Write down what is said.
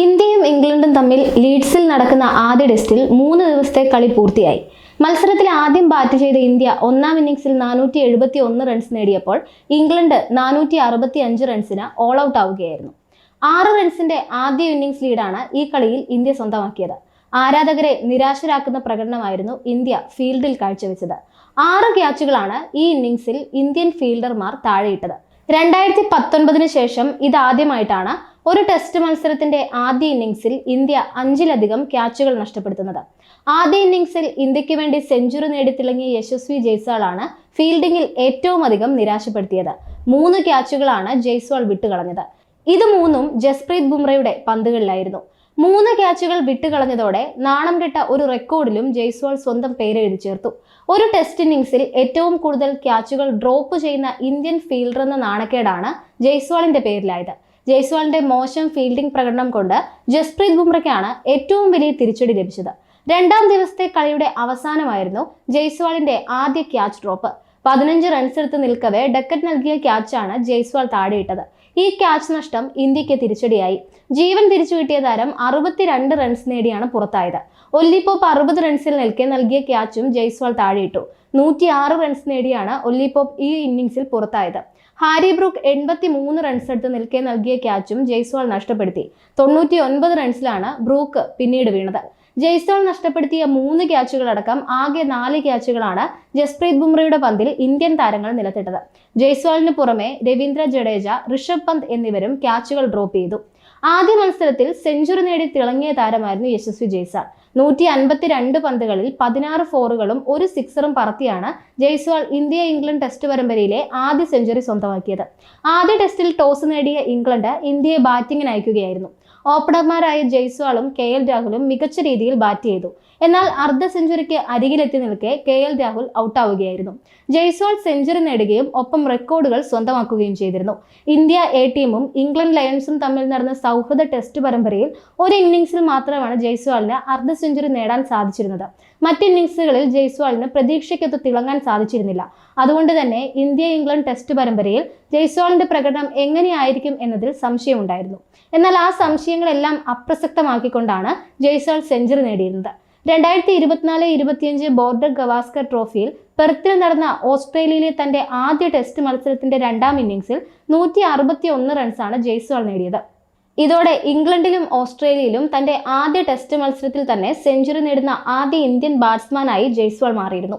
ഇന്ത്യയും ഇംഗ്ലണ്ടും തമ്മിൽ ലീഡ്സിൽ നടക്കുന്ന ആദ്യ ടെസ്റ്റിൽ മൂന്ന് ദിവസത്തെ കളി പൂർത്തിയായി. മത്സരത്തിൽ ആദ്യം ബാറ്റ് ചെയ്ത ഇന്ത്യ ഒന്നാം ഇന്നിംഗ്സിൽ നാനൂറ്റി എഴുപത്തി ഒന്ന് റൺസ് നേടിയപ്പോൾ ഇംഗ്ലണ്ട് നാനൂറ്റി അറുപത്തി അഞ്ച് റൺസിന് ഓൾ ഔട്ട് ആവുകയായിരുന്നു. ആറ് റൺസിന്റെ ആദ്യ ഇന്നിംഗ്സ് ലീഡാണ് ഈ കളിയിൽ ഇന്ത്യ സ്വന്തമാക്കിയത്. ആരാധകരെ നിരാശരാക്കുന്ന പ്രകടനമായിരുന്നു ഇന്ത്യ ഫീൽഡിൽ കാഴ്ചവെച്ചത്. ആറ് ക്യാച്ചുകളാണ് ഈ ഇന്നിംഗ്സിൽ ഇന്ത്യൻ ഫീൽഡർമാർ താഴെയിട്ടത്. രണ്ടായിരത്തി പത്തൊൻപതിന് ശേഷം ഇതാദ്യമായിട്ടാണ് ഒരു ടെസ്റ്റ് മത്സരത്തിന്റെ ആദ്യ ഇന്നിംഗ്സിൽ ഇന്ത്യ അഞ്ചിലധികം ക്യാച്ചുകൾ നഷ്ടപ്പെടുത്തുന്നത്. ആദ്യ ഇന്നിംഗ്സിൽ ഇന്ത്യയ്ക്ക് വേണ്ടി സെഞ്ചുറി നേടി തിളങ്ങിയ യശസ്വി ജയ്സ്വാളാണ് ഫീൽഡിംഗിൽ ഏറ്റവും അധികം നിരാശപ്പെടുത്തിയത്. മൂന്ന് ക്യാച്ചുകളാണ് ജയ്സ്വാൾ വിട്ടുകളഞ്ഞത്. ഇത് മൂന്നും ജസ്പ്രീത് ബുംറയുടെ പന്തുകളിലായിരുന്നു. മൂന്ന് ക്യാച്ചുകൾ വിട്ടുകളഞ്ഞതോടെ നാണം കെട്ട ഒരു റെക്കോർഡിലും ജയ്സ്വാൾ സ്വന്തം പേരെഴുതി ചേർത്തു. ഒരു ടെസ്റ്റ് ഇന്നിംഗ്സിൽ ഏറ്റവും കൂടുതൽ ക്യാച്ചുകൾ ഡ്രോപ്പ് ചെയ്യുന്ന ഇന്ത്യൻ ഫീൽഡർ എന്ന നാണക്കേടാണ് ജയ്സ്വാളിന്റെ പേരിലായത്. ജയ്സ്വാളിന്റെ മോശം ഫീൽഡിംഗ് പ്രകടനം കൊണ്ട് ജസ്പ്രീത് ബുംറയ്ക്കാണ് ഏറ്റവും വലിയ തിരിച്ചടി ലഭിച്ചത്. രണ്ടാം ദിവസത്തെ കളിയുടെ അവസാനമായിരുന്നു ജയ്സ്വാളിന്റെ ആദ്യ ക്യാച്ച് ഡ്രോപ്പ്. പതിനഞ്ച് റൺസ് എടുത്ത് നിൽക്കവേ ഡക്കറ്റ് നൽകിയ ക്യാച്ചാണ് ജയ്സ്വാൾ താഴെയിട്ടത്. ഈ ക്യാച്ച് നഷ്ടം ഇന്ത്യയ്ക്ക് തിരിച്ചടിയായി. ജീവൻ തിരിച്ചു കിട്ടിയ താരം അറുപത്തിരണ്ട് റൺസ് നേടിയാണ് പുറത്തായത്. ഒല്ലിപ്പോപ്പ് അറുപത് റൺസിൽ നിൽക്കെ നൽകിയ ക്യാച്ചും ജയ്സ്വാൾ താഴെയിട്ടു. നൂറ്റി ആറ് റൺസ് നേടിയാണ് ഒല്ലിപ്പോപ്പ് ഈ ഇന്നിംഗ്സിൽ പുറത്തായത്. ഹാരി ബ്രൂക്ക് എൺപത്തി മൂന്ന് റൺസ് എടുത്ത് നിൽക്കെ നൽകിയ ക്യാച്ചും ജയ്സ്വാൾ നഷ്ടപ്പെടുത്തി. തൊണ്ണൂറ്റി ഒൻപത് റൺസിലാണ് ബ്രൂക്ക് പിന്നീട് വീണത്. ജയ്സ്വാൾ നഷ്ടപ്പെടുത്തിയ മൂന്ന് ക്യാച്ചുകളടക്കം ആകെ നാല് ക്യാച്ചുകളാണ് ജസ്പ്രീത് ബുംറയുടെ പന്തിൽ ഇന്ത്യൻ താരങ്ങൾ നിലത്തിട്ടത്. ജയ്സ്വാളിന് പുറമെ രവീന്ദ്ര ജഡേജ ഋഷഭ് പന്ത് എന്നിവരും ക്യാച്ചുകൾ ഡ്രോപ്പ് ചെയ്തു. ആദ്യ മത്സരത്തിൽ സെഞ്ചുറി നേടി തിളങ്ങിയ താരമായിരുന്നു യശസ്വി ജയ്സാൾ. നൂറ്റി അൻപത്തിരണ്ട് പന്തുകളിൽ പതിനാറ് ഫോറുകളും ഒരു സിക്സറും പറത്തിയാണ് ജയ്സ്വാൾ ഇന്ത്യ ഇംഗ്ലണ്ട് ടെസ്റ്റ് പരമ്പരയിലെ ആദ്യ സെഞ്ചുറി സ്വന്തമാക്കിയത്. ആദ്യ ടെസ്റ്റിൽ ടോസ് നേടിയ ഇംഗ്ലണ്ട് ഇന്ത്യയെ ബാറ്റിംഗിന് അയക്കുകയായിരുന്നു. ഓപ്പണർമാരായ ജയ്സ്വാളും കെ എൽ രാഹുലും മികച്ച രീതിയിൽ ബാറ്റ് ചെയ്തു. എന്നാൽ അർദ്ധ സെഞ്ചുറിക്ക് അരികിലെത്തി നിൽക്കെ കെ എൽ രാഹുൽ ഔട്ടാവുകയായിരുന്നു. ജയ്സ്വാൾ സെഞ്ചുറി നേടുകയും ഒപ്പം റെക്കോർഡുകൾ സ്വന്തമാക്കുകയും ചെയ്തിരുന്നു. ഇന്ത്യ എ ടീമും ഇംഗ്ലണ്ട് ലയൺസും തമ്മിൽ നടന്ന സൗഹൃദ ടെസ്റ്റ് പരമ്പരയിൽ ഒരു ഇന്നിംഗ്സിൽ മാത്രമാണ് ജയ്സ്വാളിന് അർദ്ധ സെഞ്ചുറി നേടാൻ സാധിച്ചിരുന്നത്. മറ്റ് ഇന്നിംഗ്സുകളിൽ ജയ്സ്വാളിന് പ്രതീക്ഷയ്ക്കൊത്ത് തിളങ്ങാൻ സാധിച്ചിരുന്നില്ല. അതുകൊണ്ട് തന്നെ ഇന്ത്യ ഇംഗ്ലണ്ട് ടെസ്റ്റ് പരമ്പരയിൽ ജയ്സ്വാളിന്റെ പ്രകടനം എങ്ങനെയായിരിക്കും എന്നതിൽ സംശയമുണ്ടായിരുന്നു. എന്നാൽ ആ സംശയങ്ങളെല്ലാം അപ്രസക്തമാക്കിക്കൊണ്ടാണ് ജയ്സ്വാൾ സെഞ്ചുറി നേടിയിരുന്നത്. രണ്ടായിരത്തി ഇരുപത്തിനാല് ഇരുപത്തിയഞ്ച് ബോർഡർ ഗവാസ്കർ ട്രോഫിയിൽ പെർത്തിൽ നടന്ന ഓസ്ട്രേലിയയിലെ തന്റെ ആദ്യ ടെസ്റ്റ് മത്സരത്തിന്റെ രണ്ടാം ഇന്നിംഗ്സിൽ നൂറ്റി അറുപത്തി ഒന്ന് റൺസാണ് ജയ്സ്വാൾ നേടിയത്. ഇതോടെ ഇംഗ്ലണ്ടിലും ഓസ്ട്രേലിയയിലും തന്റെ ആദ്യ ടെസ്റ്റ് മത്സരത്തിൽ തന്നെ സെഞ്ചുറി നേടുന്ന ആദ്യ ഇന്ത്യൻ ബാറ്റ്സ്മാനായി ജയ്സ്വാൾ മാറിയിരുന്നു.